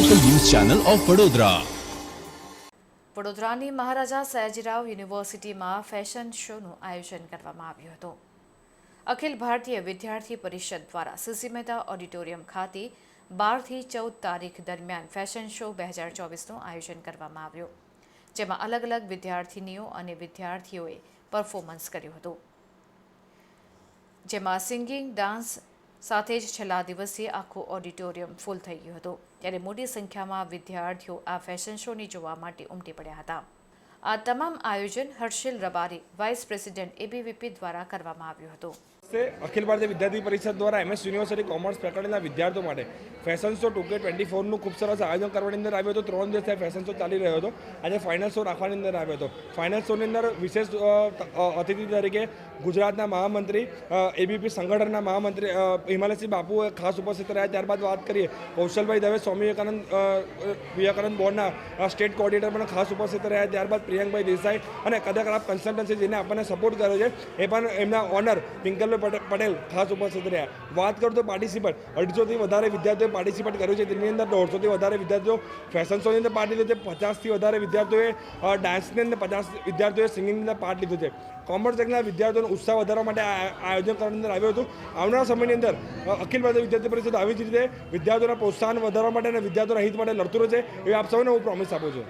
Channel of Vadodara વડોદરાની મહારાજા સયાજીરાવ યુનિવર્સિટીમાં fashion શોનું આયોજન કરવામાં આવ્યું હતું. અખિલ ભારતીય વિદ્યાર્થી પરિષદ દ્વારા સીસી મહેતા ઓડિટોરિયમ ખાતે બારથી ચૌદ તારીખ દરમિયાન ફેશન શો બે હજાર ચોવીસનું આયોજન કરવામાં આવ્યું, જેમાં અલગ અલગ વિદ્યાર્થીનીઓ અને વિદ્યાર્થીઓએ પરફોર્મન્સ કર્યું હતું. જેમાં સિંગિંગ ડાન્સ સાથે જ છેલ્લા દિવસે આખું ઓડિટોરિયમ ફૂલ થઈ ગયું હતું ત્યારે મોટી સંખ્યામાં વિદ્યાર્થીઓ આ ફેશન શોને જોવા માટે ઉમટી પડ્યા હતા. આ તમામ આયોજન Harshil Rabari, vice president ABVP દ્વારા કરવામાં આવ્યું હતું. તે અખિલ ભારતીય વિદ્યાર્થી પરિષદ દ્વારા એમએસ યુનિવર્સિટી કોમર્સ ફેકલ્ટીના વિદ્યાર્થીઓ માટે fashion show two K twenty ફોરનું ખૂબ સરસ આયોજન કરવાની અંદર આવ્યો હતો. ત્રણ દિવસ આ ફેશન શો ચાલી રહ્યો હતો. આજે ફાઇનલ શો રાખવાની અંદર આવ્યો હતો. ફાઇનલ શોની અંદર વિશેષ અતિથિ તરીકે ગુજરાતના મહામંત્રી એબીપી સંગઠનના મહામંત્રી હિમાલયસિંહ બાપુ ખાસ ઉપસ્થિત રહ્યા. ત્યારબાદ વાત કરીએ, કૌશલભાઈ દવે, સ્વામી વિવેકાનંદ વિવેકાનંદ બોર્ડના સ્ટેટ કોઓર્ડિનેટર પણ ખાસ ઉપસ્થિત રહ્યા. ત્યારબાદ પ્રિયંકભાઈ દેસાઈ અને કદાકરાપ કન્સલ્ટન્સી જેને આપણને સપોર્ટ કર્યો છે, એ પણ એમના ઓનર પિંકલભાઈ પટે- પટેલ ખાસ ઉપસ્થિત રહ્યા. વાત કરું તો પાર્ટિસિપન્ટ અઢીસોથી વધારે વિદ્યાર્થીઓએ પાર્ટિસિપેટ કર્યું છે. તેની અંદર દોઢસોથી વધારે વિદ્યાર્થીઓ ફેશન શોની અંદર પાર્ટ લીધો છે. પચાસથી વધારે વિદ્યાર્થીઓએ ડાન્સની અંદર પચાસ વિદ્યાર્થીઓએ સિંગિંગની અંદર પાર્ટ લીધો છે. કોમર્સ સેક્ટરના વિદ્યાર્થીઓનો ઉત્સાહ વધારવા માટે આયોજન કરવાની અંદર આવ્યું હતું. આવનારા સમયની અંદર અખિલ ભારતીય વિદ્યાર્થી પરિષદ આવી જ રીતે વિદ્યાર્થીઓના પ્રોત્સાહન વધારવા માટે અને વિદ્યાર્થીઓના હિત માટે લડતું રહેશે. એ આપ સૌને હું પ્રોમિસ આપું છું.